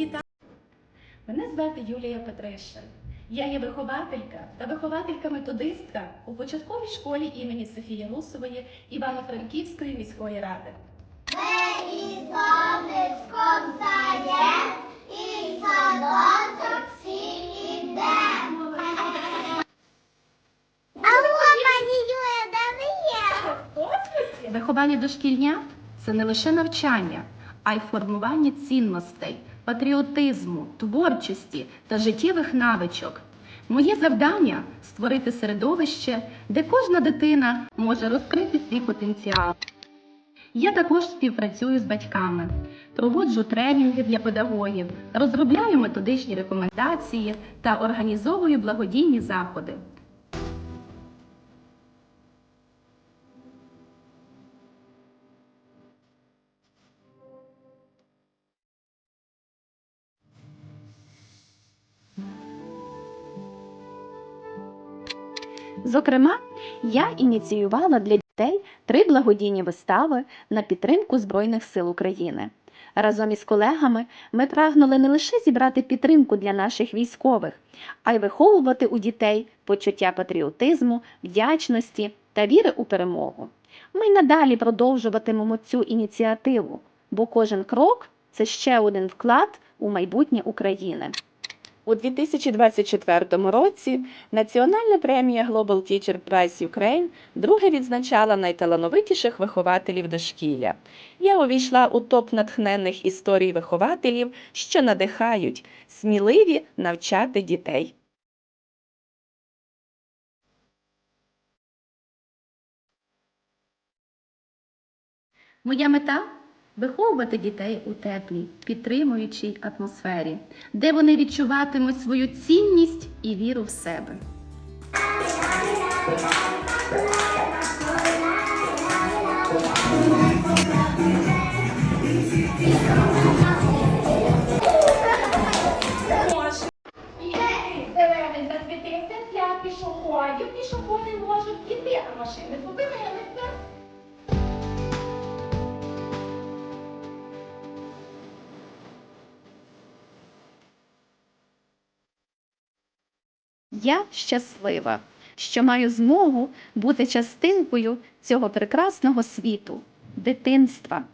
Вітаю! Мене звати Юлія Петришин. Я є вихователька та вихователька-методистка у початковій школі імені Софії Русової Івано-Франківської міської ради. Ми? Виховання дошкільня це не лише навчання, а й формування цінностей, патріотизму, творчості та життєвих навичок. Моє завдання створити середовище, де кожна дитина може розкрити свій потенціал. Я також співпрацюю з батьками, проводжу тренінги для педагогів, розробляю методичні рекомендації та організовую благодійні заходи. Зокрема, я ініціювала для дітей три благодійні вистави на підтримку Збройних сил України. Разом із колегами ми прагнули не лише зібрати підтримку для наших військових, а й виховувати у дітей почуття патріотизму, вдячності та віри у перемогу. Ми й надалі продовжуватимемо цю ініціативу, бо кожен крок це ще один вклад у майбутнє України. У 2024 році Національна премія Global Teacher Prize Ukraine друге відзначала найталановитіших вихователів дошкілля. Я увійшла у топ натхненних історій вихователів, що надихають, сміливі навчати дітей. Моя мета виховувати дітей у теплій, підтримуючій атмосфері, де вони відчуватимуть свою цінність і віру в себе. Пішоходів. Пішоходи можуть іти, а машини зупинилися. Я щаслива, що маю змогу бути частинкою цього прекрасного світу, дитинства,